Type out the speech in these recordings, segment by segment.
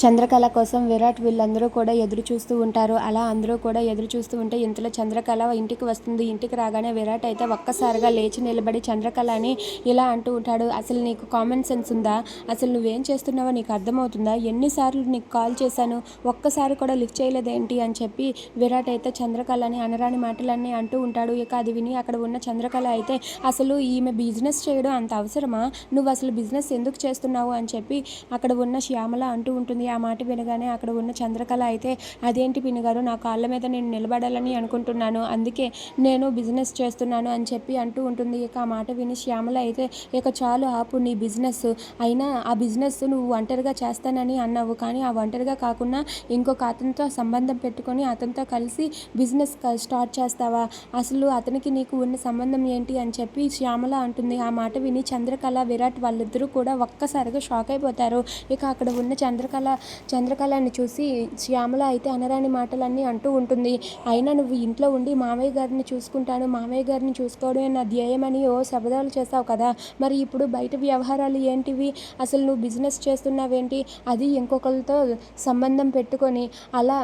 చంద్రకళ కోసం విరాట్ వీళ్ళందరూ కూడా ఎదురు చూస్తూ ఉంటారు. అలా అందరూ కూడా ఎదురు చూస్తూ ఉంటే ఇంతలో చంద్రకళ ఇంటికి వస్తుంది. ఇంటికి రాగానే విరాట్ అయితే ఒక్కసారిగా లేచి నిలబడి చంద్రకళని ఇలా అంటూ ఉంటాడు. అసలు నీకు కామన్ సెన్స్ ఉందా? అసలు నువ్వేం చేస్తున్నావో నీకు అర్థమవుతుందా? ఎన్నిసార్లు నీకు కాల్ చేశాను? ఒక్కసారి కూడా లిఫ్ట్ చేయలేదేంటి? అని చెప్పి విరాట్ అయితే చంద్రకళని అనరాని మాటలన్నీ అంటూ ఉంటాడు. ఇక అది విని అక్కడ ఉన్న చంద్రకళ అయితే అసలు ఈమె బిజినెస్ చేయడం అంత అవసరమా? నువ్వు అసలు బిజినెస్ ఎందుకు చేస్తున్నావు? అని చెప్పి అక్కడ ఉన్న శ్యామల అంటూ ఉంటుంది. ఆ మాట వినగానే అక్కడ ఉన్న చంద్రకళ అయితే అదేంటి పినిగారు నా కాళ్ళ మీద నేను నిలబడాలని అనుకుంటున్నాను. అందుకే నేను బిజినెస్ చేస్తున్నాను అని చెప్పి అంటూ ఉంటుంది. ఇక ఆ మాట విని శ్యామల అయితే ఇక చాలు ఆపు నీ బిజినెస్. అయినా ఆ బిజినెస్ నువ్వు ఒంటరిగా చేస్తానని అన్నావు. కానీ ఆ ఒంటరిగా కాకుండా ఇంకొక అతనితో సంబంధం పెట్టుకొని అతనితో కలిసి బిజినెస్ స్టార్ట్ చేస్తావా? అసలు అతనికి నీకు ఉన్న సంబంధం ఏంటి? అని చెప్పి శ్యామల అంటుంది. ఆ మాట విని చంద్రకళ విరాట్ వాళ్ళిద్దరూ కూడా ఒక్కసారిగా షాక్ అయిపోతారు. ఇక అక్కడ ఉన్న చంద్రకళ చంద్రకళని చూసి శ్యామల అయితే అనరాని మాటలన్నీ అంటూ ఉంటుంది. అయినా నువ్వు ఇంట్లో ఉండి మామయ్య గారిని చూసుకుంటాను మామయ్య గారిని చూసుకోవడమే నా ధ్యేయమని ఓ శబదాలు చేస్తావు కదా. మరి ఇప్పుడు బయట వ్యవహారాలు ఏంటివి? అసలు నువ్వు బిజినెస్ చేస్తున్నావేంటి? అది ఇంకొకరితో సంబంధం పెట్టుకొని అలా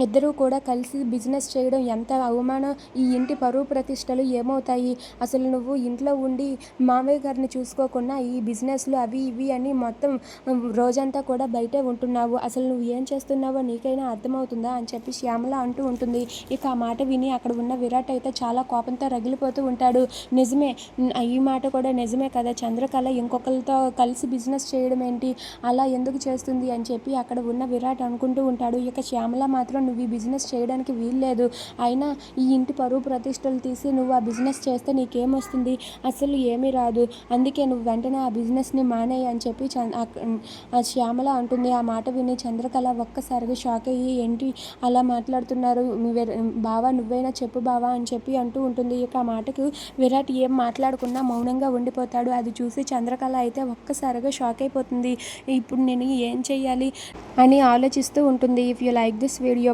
ఇద్దరూ కూడా కలిసి బిజినెస్ చేయడం ఎంత అవమానం? ఈ ఇంటి పరువు ప్రతిష్టలు ఏమవుతాయి? అసలు నువ్వు ఇంట్లో ఉండి మామయ్య గారిని చూసుకోకుండా ఈ బిజినెస్లు అవి ఇవి అని మొత్తం రోజంతా కూడా బయటే ఉంటున్నావు. అసలు నువ్వు ఏం చేస్తున్నావో నీకైనా అర్థమవుతుందా? అని చెప్పి శ్యామల అంటూ ఉంటుంది. ఇక ఆ మాట విని అక్కడ ఉన్న విరాట్ అయితే చాలా కోపంతో రగిలిపోతూ ఉంటాడు. నిజమే ఈ మాట కూడా నిజమే కదా? చంద్రకళ ఇంకొకరితో కలిసి బిజినెస్ చేయడం ఏంటి? అలా ఎందుకు చేస్తుంది? అని చెప్పి అక్కడ ఉన్న విరాట్ అనుకుంటూ ఉంటాడు. ఇక శ్యామల మాత్రం నువ్వు ఈ బిజినెస్ చేయడానికి వీల్లేదు. అయినా ఈ ఇంటి పరువు ప్రతిష్టలు తీసి నువ్వు ఆ బిజినెస్ చేస్తే నీకేమొస్తుంది? అసలు ఏమీ రాదు. అందుకే నువ్వు వెంటనే ఆ బిజినెస్ని మానేయి అని చెప్పి ఆ శ్యామల అంటుంది. ఆ మాట విని చంద్రకళ ఒక్కసారిగా షాక్ అయ్యి ఏంటి అలా మాట్లాడుతున్నారు? బావా నువ్వైనా చెప్పు బావా అని చెప్పి అంటూ ఉంటుంది. ఇక ఆ మాటకు విరాట్ ఏం మాట్లాడకుండా మౌనంగా ఉండిపోతాడు. అది చూసి చంద్రకళ అయితే ఒక్కసారిగా షాక్ అయిపోతుంది. ఇప్పుడు నేను ఏం చేయాలి అని ఆలోచిస్తూ ఉంటుంది. If you like this video